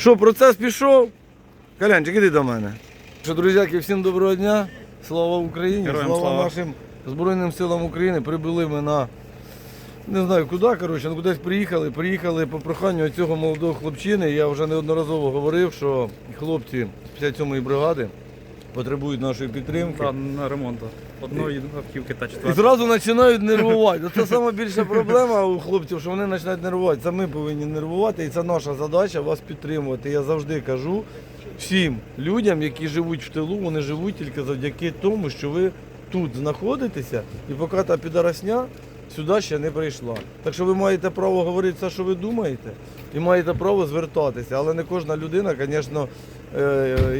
Що, процес пішов? Калянчик, іди до мене. Що, друзяки, всім доброго дня. Слава Україні, Героям слава, слава. нашим Збройним силам України. Прибули ми на не знаю куди, коротше, ну кудись приїхали. Приїхали по проханню цього молодого хлопчини. Я вже неодноразово говорив, що хлопці 57-ї бригади потребують нашої підтримки. Да, на ремонт одної автівки та І четвертої. зразу починають нервувати. Це саме більша проблема у хлопців, що вони починають нервувати. Це ми повинні нервувати, і це наша задача вас підтримувати. Я завжди кажу всім людям, які живуть в тилу, вони живуть тільки завдяки тому, що ви тут знаходитеся, і поки та підарасня сюди ще не прийшла. Так що ви маєте право говорити все, що ви думаєте, і маєте право звертатися. Але не кожна людина, звісно,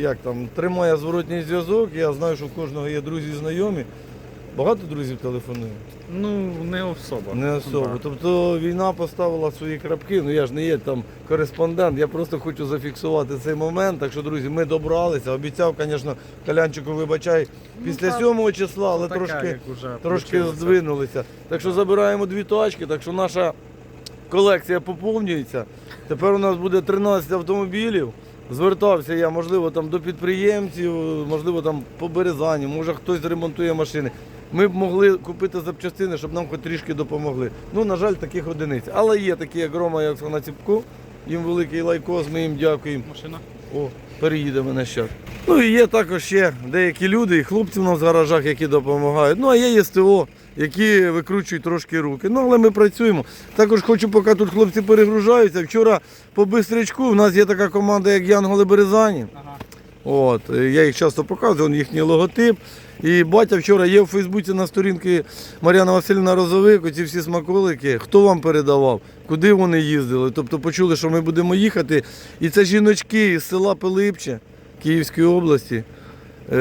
як там, тримає зворотній зв'язок. Я знаю, що в кожного є друзі знайомі. Багато друзів телефонує? Ну, не особо. Не особо. Да. Тобто війна поставила свої крапки. Ну я ж не є там кореспондент, я просто хочу зафіксувати цей момент. Так що, друзі, ми добралися. Обіцяв, звісно, Калянчику, вибачай, після так, 7 числа, але Таке, трошки, трошки здвинулися. Так що забираємо дві тачки, так що наша колекція поповнюється. Тепер у нас буде 13 автомобілів. Звертався я, можливо, там до підприємців, можливо, там по Березані, може хтось ремонтує машини. Ми б могли купити запчастини, щоб нам хоч трішки допомогли. Ну, на жаль, таких одиниць. Але є такі, як Рома, як на Ціпко. Їм великий лайкос, ми їм дякуємо. Машина. О, переїде мене ще. Ну і є також ще деякі люди, і хлопці в нас в гаражах, які допомагають. Ну а є СТО, які викручують трошки руки. Ну але ми працюємо. Також хочу, поки тут хлопці перегружаються. Вчора по Бистрячку в нас є така команда, як Янголи Березані. Ага. От, е, я їх часто показую, он їхній логотип. І батя вчора є в Фейсбуці на сторінці Мар'яна Васильівна Розовик, оці всі смаколики. Хто вам передавав, куди вони їздили? Тобто почули, що ми будемо їхати. І це жіночки із села Пилипче Київської області, е,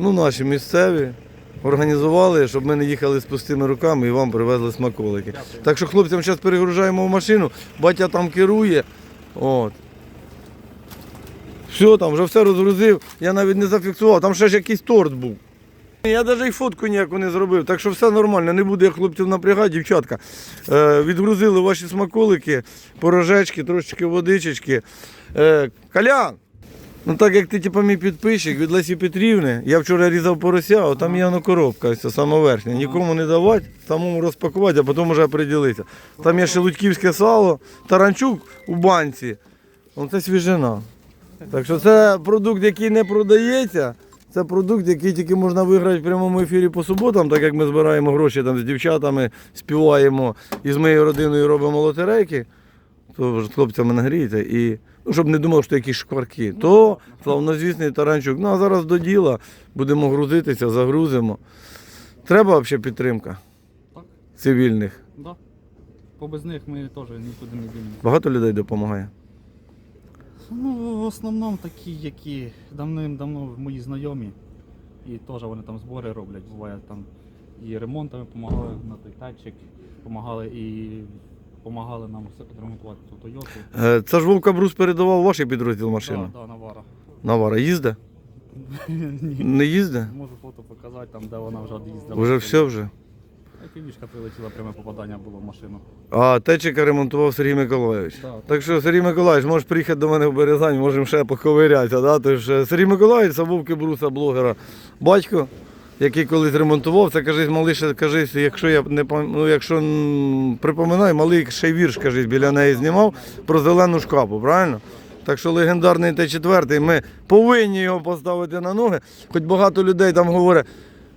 ну, наші місцеві. Організували, щоб ми не їхали з пустими руками і вам привезли смаколики. Так що хлопцям зараз перегружаємо в машину, батя там керує. От. Все, там вже все розгрузив, я навіть не зафіксував, там ще ж якийсь торт був. Я навіть і фотку ніяку не зробив, так що все нормально, не буде хлопців напрягати, дівчатка. Е, відгрузили ваші смаколики, порожечки, трошечки водичечки. Е, Колян! Ну так як ти типу, мій підписчик від Лесі Петрівни, я вчора різав порося, а там є воно коробка, ось ця сама верхня. Нікому не давати, самому розпакувати, а потім вже приділитися. Там є шелудьківське сало, таранчук у банці. Оце свіжина. Так що це продукт, який не продається. Це продукт, який тільки можна виграти в прямому ефірі по суботам, так як ми збираємо гроші там з дівчатами, співаємо і з моєю родиною робимо лотерейки, то ж хлопцями нагрієте і ну, щоб не думав, що якісь шкварки. То славнозвісний таранчук. Ну а зараз до діла будемо грузитися, загрузимо. Треба взагалі підтримка Так, цивільних. да. Бо без них ми теж нікуди не дінемо. Багато людей допомагає. Ну, в основному такі, які давним-давно мої знайомі. І теж вони там збори роблять. Буває там і ремонтами допомагали на той тачик, допомагали і допомагали нам все підремонтувати ту Тойоту. Е, Це ж Вовка Брус передавав ваш підрозділ машину. Да, да, Навара. Навара їзде? Ні. Не їзде? Можу фото показати, там, де вона вже їздила. Вже все вже. Півішка прилетіла, пряме попадання було в машину. А течика ремонтував Сергій Миколайович. Да. Так що, Сергій Миколаївич, можеш приїхати до мене в Березань, можемо ще поковирятися. Да? Тож, е, Сергій Миколаївич, це Вовки Бруса, блогера, батько, який колись ремонтував, це кажись, малий кажись, якщо я не ну, якщо припоминаю, малий ще вірш кажись, біля неї знімав про зелену шкапу, правильно? Так що легендарний Т4, ми повинні його поставити на ноги. Хоч багато людей там говорять,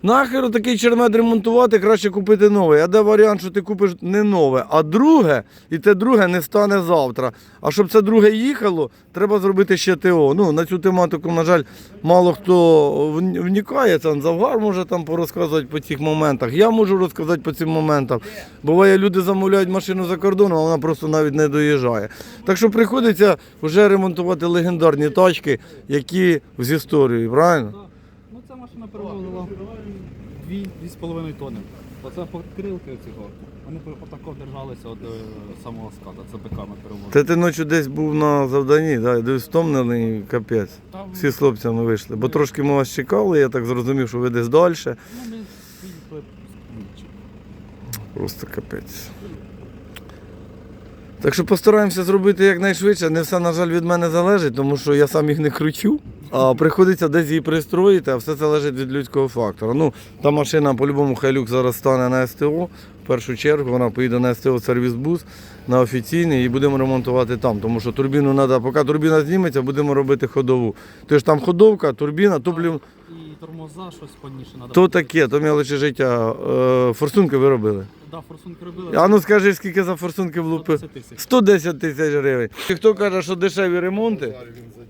нахер такий чермет ремонтувати, краще купити новий. А де варіант, що ти купиш не нове, а друге, і те друге не стане завтра. А щоб це друге їхало, треба зробити ще ТО. Ну, на цю тематику, на жаль, мало хто вн- вникає. Це Завгар може там порозказувати по цих моментах. Я можу розказати по цим моментам. Буває, люди замовляють машину за кордоном, а вона просто навіть не доїжджає. Так що приходиться вже ремонтувати легендарні тачки, які з історією, правильно? Машина перевозила 2,5 тонни. Оце покрилки цього. Вони отако держалися від е, самого ската, це биками перевозили. Та ти ночі десь був на завданні, да, десь втомлений, капець. Там, Всі з хлопцями вийшли. Бо трошки ми вас чекали, я так зрозумів, що ви десь далі. ну, ми їхали з Київчик. Просто капець. Так що постараємося зробити якнайшвидше. Не все, на жаль, від мене залежить, тому що я сам їх не кручу. А приходиться десь її пристроїти, а все залежить від людського фактора. Ну, та машина по-любому Хайлюк зараз стане на СТО. В першу чергу вона поїде на СТО сервіс-бус на офіційний і будемо ремонтувати там. Тому що турбіну треба, поки турбіна зніметься, будемо робити ходову. Тож там ходовка, турбіна, топлів. Тормоза щось повніше треба. То таке, то мелочі життя. Е, форсунки ви робили. Да, форсунки робили. А ну скажи, скільки за форсунки влупив? 110 тисяч. 110 тисяч гривень. І хто каже, що дешеві ремонти,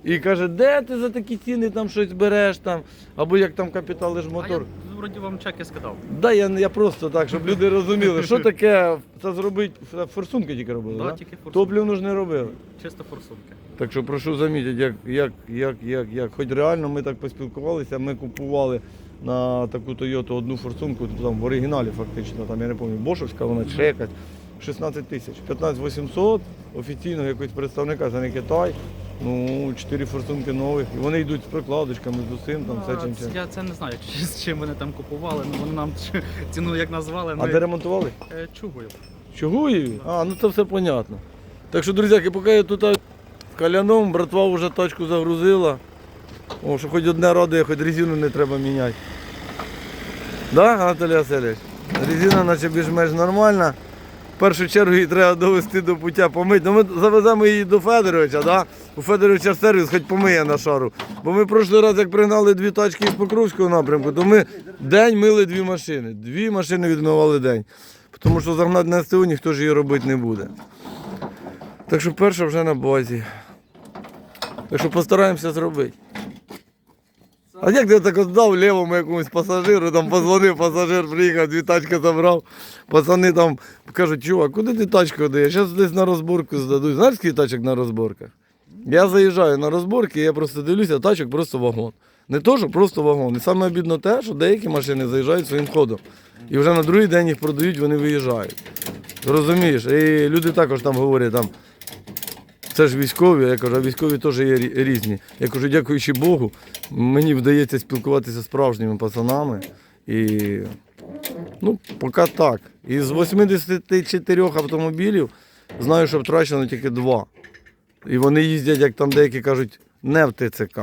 і каже, де ти за такі ціни там щось береш там, або як там капіталиш А я мотор. Вроді вам чеки скидав. Да, я, я просто так, щоб люди розуміли, що таке це зробити, це форсунки тільки робили, Да, да? тільки форсунки. Топлівну ж не робили. Чисто форсунки. Так що прошу замітити, як, як, як, як, як. Хоч реально ми так поспілкувалися, ми купували на таку Тойоту одну форсунку, там в оригіналі фактично, там я не пам'ятаю, Бошовська, вона чи якась. 16 тисяч, 15 800 офіційного якогось представника, це не Китай. Ну, 4 форсунки нових. І вони йдуть з прикладочками, з усім, там все чим чим. Я це не знаю, чи- з чим вони там купували, ну вони нам ціну як назвали, А де ремонтували? е, чугую. Чугуєві? А, ну це все понятно. Так що, друзяки, поки я тут в Каляном, братва вже тачку загрузила. О, що хоч одне радує, хоч резину не треба міняти. Да, Анатолій Васильович? Резина наче більш-менш нормальна. Першу чергу її треба довести до пуття помити. Ну, ми завеземо її до Федоровича, да? у Федоровича сервіс хоч помиє на шару. Бо ми прошлий раз, як пригнали дві тачки з Покровського напрямку, то ми день мили дві машини. Дві машини відмивали день. Тому що загнати на СТО ніхто ж її робити не буде. Так що перша вже на базі. Так що постараємося зробити. А як ти так дав лівому якомусь пасажиру, там позвонив, пасажир приїхав, дві тачки забрав. Пацани там кажуть, чувак, куди ти тачку даєш? Зараз десь на розборку здадуть. Знаєш, скільки тачок на розборках? Я заїжджаю на розборки, я просто дивлюся, тачок просто вагон. Не то, що просто вагон. І саме обідно те, що деякі машини заїжджають своїм ходом. І вже на другий день їх продають, вони виїжджають. Розумієш? І люди також там говорять, це ж військові, я кажу, а військові теж є різні. Я кажу, дякуючи Богу, мені вдається спілкуватися з справжніми пацанами. І ну, поки так. Із 84 автомобілів знаю, що втрачено тільки два. І вони їздять, як там деякі кажуть, не в ТЦК.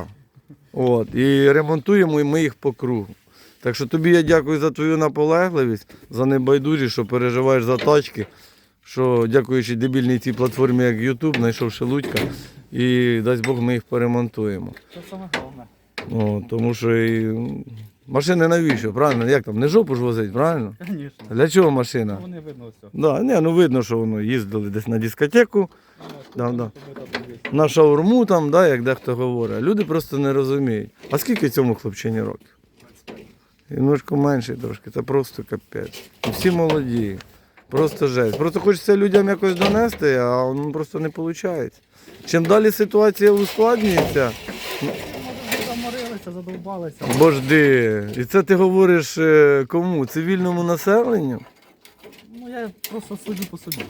От. І ремонтуємо ми їх по кругу. Так що тобі я дякую за твою наполегливість, за небайдужість, що переживаєш за тачки. Що дякуючи дебільній цій платформі, як YouTube, знайшов Шелудька, і дасть Бог ми їх поремонтуємо. Це саме головне. О, тому що і, машини навіщо? Правильно? Як там? Не жопу ж возить, правильно? Звісно. Для чого машина? Вони видно все. Да, не, ну видно, що воно їздили десь на дискотеку, Да, да. на шаурму там, да, як дехто говорить. Люди просто не розуміють. А скільки цьому хлопчині років? Немножко менше трошки, це просто капець. Всі молоді. Просто жесть. Просто хочеться людям якось донести, а воно просто не виходить. Чим далі ситуація ускладнюється, Заморилися, задовбалися. божди. І це ти говориш е, кому? Цивільному населенню? Ну я просто суджу по собі.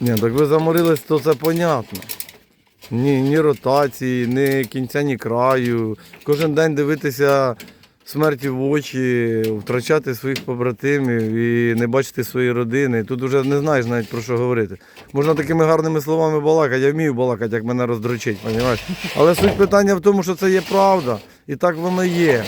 Ні, так ви заморились, то це понятно. Ні, ні ротації, ні кінця, ні краю. Кожен день дивитися смерті в очі, втрачати своїх побратимів і не бачити свої родини. Тут вже не знаєш навіть про що говорити. Можна такими гарними словами балакати, я вмію балакати, як мене роздрочить, розумієш? Але суть питання в тому, що це є правда, і так воно є.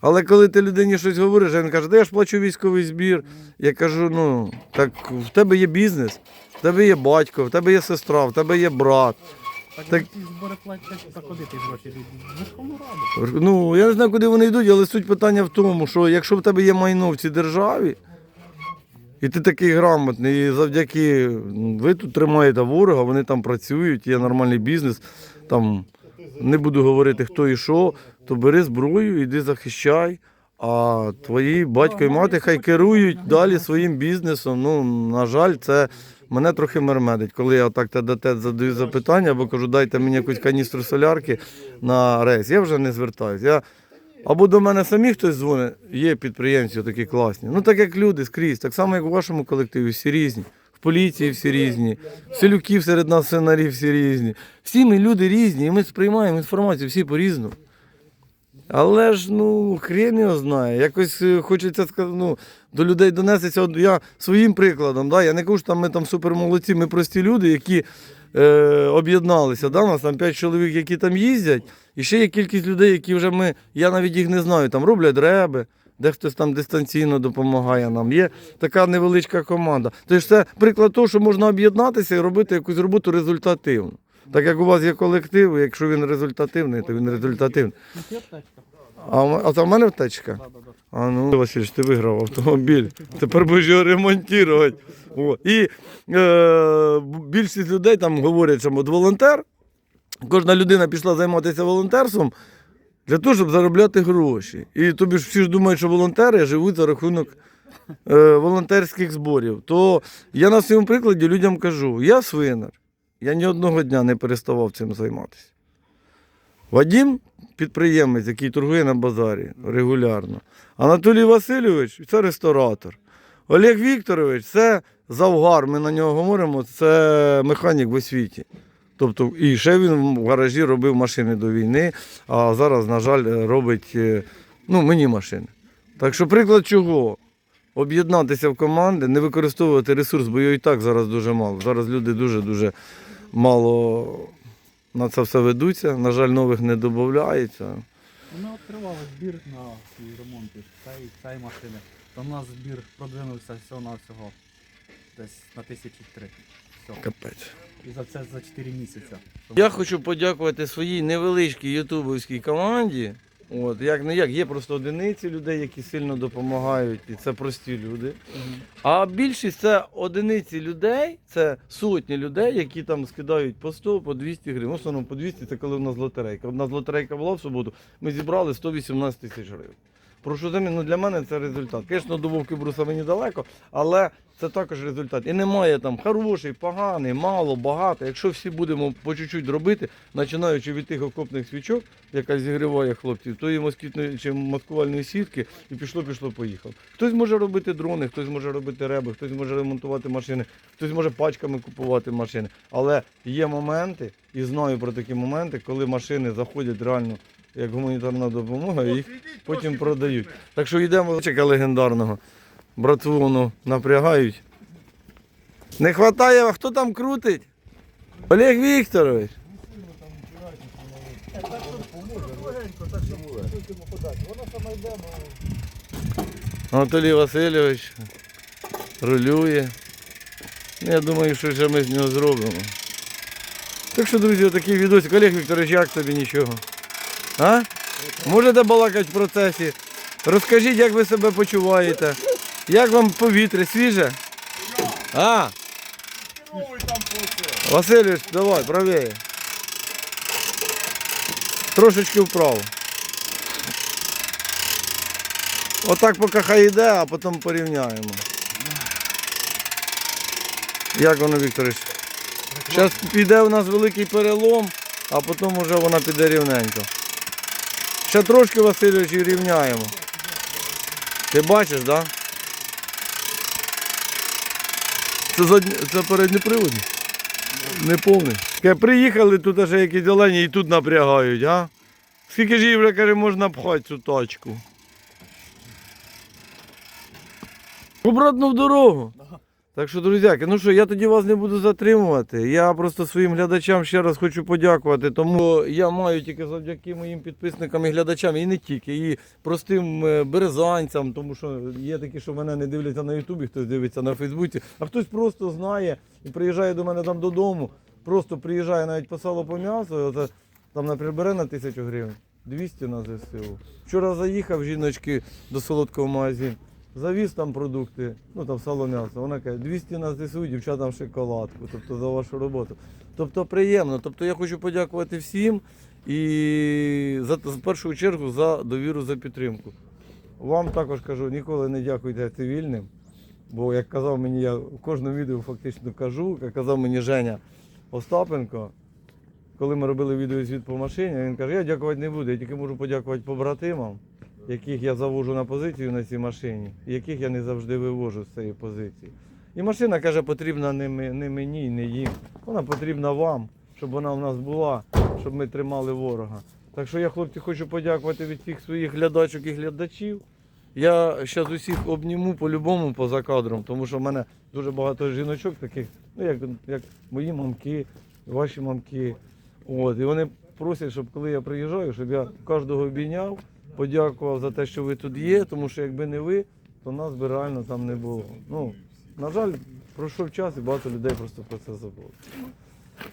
Але коли ти людині щось говориш, він каже, де я ж плачу військовий збір. Я кажу, ну, так в тебе є бізнес, в тебе є батько, в тебе є сестра, в тебе є брат. Так, Так- збори платять за куди ті гроші йдуть? Верховну Раду. Ну, я не знаю, куди вони йдуть, але суть питання в тому, що якщо в тебе є майно в цій державі, і ти такий грамотний, і завдяки ви тут тримаєте ворога, вони там працюють, є нормальний бізнес, там не буду говорити хто і що, то бери зброю, іди захищай. А твої батько і мати хай керують далі своїм бізнесом. Ну, на жаль, це мене трохи мермедить, коли я так те до те задаю запитання, або кажу, дайте мені якусь каністру солярки на рейс. Я вже не звертаюся. Я... Або до мене самі хтось дзвонить, є підприємці такі класні. Ну так як люди скрізь, так само, як у вашому колективі, всі різні. В поліції всі різні, селюків серед нас сценарі всі різні. Всі ми люди різні, і ми сприймаємо інформацію всі по-різному. Але ж ну хрен його знає. Якось е, хочеться сказати, ну, до людей донесеться. От я своїм прикладом, да, я не кажу, що там ми там супермолодці, ми прості люди, які е, об'єдналися. Да? У нас там 5 чоловік, які там їздять, і ще є кількість людей, які вже ми, я навіть їх не знаю, там роблять реби. Де хтось там дистанційно допомагає нам. Є така невеличка команда. Тобто це приклад того, що можна об'єднатися і робити якусь роботу результативну. Так як у вас є колектив, якщо він результативний, то він результативний. А, а це в мене втечка? А ну, Васильович, ти виграв автомобіль. Тепер будеш його ремонтувати. О. І е, більшість людей там говорять, що от волонтер, кожна людина пішла займатися волонтерством для того, щоб заробляти гроші. І тобі ж всі ж думають, що волонтери живуть за рахунок е, волонтерських зборів. То я на своєму прикладі людям кажу: я свинар, я ні одного дня не переставав цим займатися. Вадім підприємець, який торгує на базарі регулярно. Анатолій Васильович це ресторатор. Олег Вікторович це завгар. Ми на нього говоримо, це механік в освіті. Тобто, і ще він в гаражі робив машини до війни, а зараз, на жаль, робить е, ну, мені машини. Так що приклад чого? Об'єднатися в команди, не використовувати ресурс, бо його і так зараз дуже мало. Зараз люди дуже-дуже мало на це все ведуться. На жаль, нових не додається. Ми відкривали збір на ці ремонти цієї, цієї машини. Там у нас збір продвинувся всього на всього десь на тисячі три. Все. Капець. І за це за 4 місяці. Я хочу подякувати своїй невеличкій ютубовській команді. От, як не як, є просто одиниці людей, які сильно допомагають, і це прості люди. А більшість це одиниці людей, це сотні людей, які там скидають по 100, по 200 гривень. В основному по 200 це коли в нас лотерейка. У нас лотерейка була в суботу, ми зібрали 118 тисяч гривень. Прошу замін, ну для мене це результат. Звісно, до Вовки Бруса мені далеко, але це також результат. І немає там хороший, поганий, мало, багато. Якщо всі будемо по чуть-чуть робити, починаючи від тих окопних свічок, яка зігріває хлопців, тої москітної чи маскувальної сітки, і пішло, пішло, поїхав. Хтось може робити дрони, хтось може робити реби, хтось може ремонтувати машини, хтось може пачками купувати машини. Але є моменти, і знаю про такі моменти, коли машини заходять реально як гуманітарна допомога, і їх потім продають. Так що йдемо чека легендарного. Братву воно напрягають. Не вистачає, а хто там крутить? Олег Вікторович. Анатолій Васильович рулює. Ну, Я думаю, що ще ми з нього зробимо. Так що, друзі, такий відосик. Олег Вікторович, як тобі нічого? А? Можете балакати в процесі? Розкажіть, як ви себе почуваєте? Як вам повітря свіже? А? Васильович, давай, правее. Трошечки вправо. Отак поки хай йде, а потім порівняємо. Як воно, Вікторович? Зараз піде у нас великий перелом, а потім вже вона піде рівненько. Ще трошки, Васильович, рівняємо. Ти бачиш, так? Да? Це, задні... це передній привод? Не повний. Приїхали тут ще якісь зелені і тут напрягають, а? Скільки ж їй вже, можна пхати цю тачку? Обратно в дорогу. Так що, друзяки, ну що, я тоді вас не буду затримувати. Я просто своїм глядачам ще раз хочу подякувати, тому я маю тільки завдяки моїм підписникам і глядачам, і не тільки, і простим е, березанцям, тому що є такі, що мене не дивляться на Ютубі, хтось дивиться на Фейсбуці, а хтось просто знає і приїжджає до мене там додому, просто приїжджає навіть по сало по м'ясо, і оце, там, наприклад, бере на тисячу гривень, 200 на ЗСУ. Вчора заїхав жіночки до солодкого магазину. Завіз там продукти, ну там сало. Вона каже, 200 на ЗСУ, дівчатам шоколадку, тобто за вашу роботу. Тобто приємно. Тобто я хочу подякувати всім і за в першу чергу за довіру, за підтримку. Вам також кажу, ніколи не дякуйте цивільним, бо як казав мені, я в кожному відео фактично кажу, як казав мені Женя Остапенко, коли ми робили відеозвіт по машині, він каже, я дякувати не буду, я тільки можу подякувати побратимам яких я завожу на позицію на цій машині, яких я не завжди вивожу з цієї позиції. І машина каже, потрібна не, мені, не їм. Вона потрібна вам, щоб вона в нас була, щоб ми тримали ворога. Так що я, хлопці, хочу подякувати від всіх своїх глядачок і глядачів. Я зараз усіх обніму по-любому поза кадром, тому що в мене дуже багато жіночок таких, ну як, як мої мамки, ваші мамки. От, і вони просять, щоб коли я приїжджаю, щоб я кожного обійняв, подякував за те, що ви тут є, тому що якби не ви, то нас би реально там не було. Ну, на жаль, пройшов час і багато людей просто про це забуло.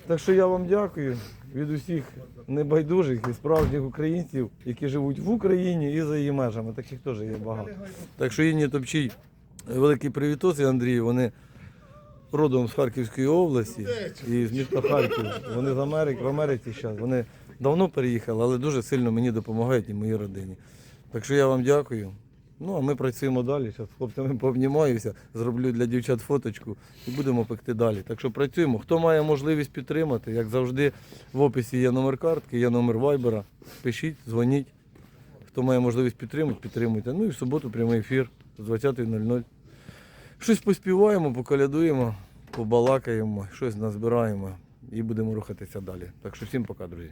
Так що я вам дякую від усіх небайдужих і справжніх українців, які живуть в Україні і за її межами. Таких теж є багато. Так що Інні Топчій, великий привітос і Андрію, вони родом з Харківської області і з міста Харків. Вони з Америки, в Америці зараз. Вони давно переїхали, але дуже сильно мені допомагають і моїй родині. Так що я вам дякую. Ну, а ми працюємо далі. Зараз хлопцями пообнімаюся, зроблю для дівчат фоточку і будемо пекти далі. Так що працюємо. Хто має можливість підтримати, як завжди, в описі є номер картки, є номер вайбера. Пишіть, дзвоніть. Хто має можливість підтримати, підтримуйте. Ну і в суботу прямий ефір з 20.00. Щось поспіваємо, поколядуємо, побалакаємо, щось назбираємо і будемо рухатися далі. Так що всім пока, друзі.